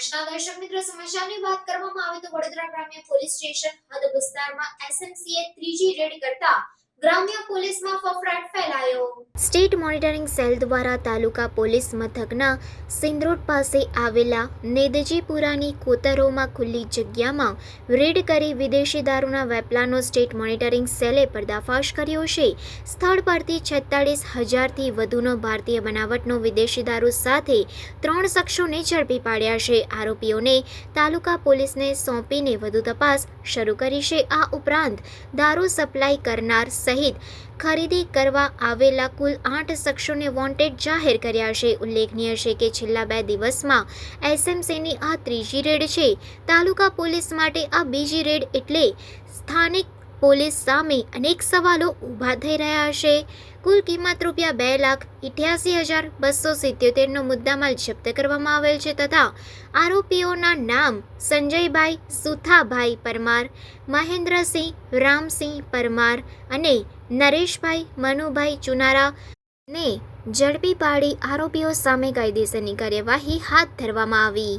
આજના દર્શક મિત્રો સમાચારની વાત કરવામાં આવે તો વડોદરા ગ્રામ્ય પોલીસ સ્ટેશન હદ વિસ્તારમાં એસએમસીએ ત્રીજી રેડ કરતા ગ્રામ્ય પોલીસમાં ફફડાટ ફેલાયો. સ્ટેટ મોનિટરિંગ સેલ દ્વારા તાલુકા પોલીસ મથકના સિંદરોડ પાસે આવેલા નેદજીપુરાની કોતરોમાં ખુલ્લી જગ્યામાં રેડ કરી વિદેશી દારૂના વેપલાનો સ્ટેટ મોનિટરિંગ સેલે પર્દાફાશ કર્યો છે. સ્થળ પરથી છેતાળીસ હજારથી વધુનો ભારતીય બનાવટનો વિદેશી દારૂ સાથે ત્રણ શખ્સોને ઝડપી પાડ્યા છે. આરોપીઓને તાલુકા પોલીસને સોંપીને વધુ તપાસ શરૂ કરી છે. આ ઉપરાંત દારૂ સપ્લાય કરનાર સહિત ખરીદી કરવા આવેલા કુલ આઠ શખ્સોને વોન્ટેડ જાહેર કર્યા છે. ઉલ્લેખનીય છે કે છેલ્લા બે દિવસમાં એસએમસીની આ ત્રીજી રેડ છે. તાલુકા પોલીસ માટે આ બીજી રેડ એટલે સ્થાનિક પોલીસ સામે અનેક સવાલો ઊભા થઈ રહ્યા છે. કુલ કિંમત રૂપિયા બે લાખ ઇઠ્યાસી હજાર બસો સિત્યોતેરનો મુદ્દામાલ જપ્ત કરવામાં આવેલ છે તથા આરોપીઓના નામ સંજયભાઈ, સુથાભાઈ પરમાર, મહેન્દ્રસિંહ, રામસિંહ પરમાર અને નરેશભાઈ, મનુભાઈ ચુનારા ને ઝડપી પાડી આરોપીઓ સામે કાયદેસરની કાર્યવાહી હાથ ધરવામાં આવી.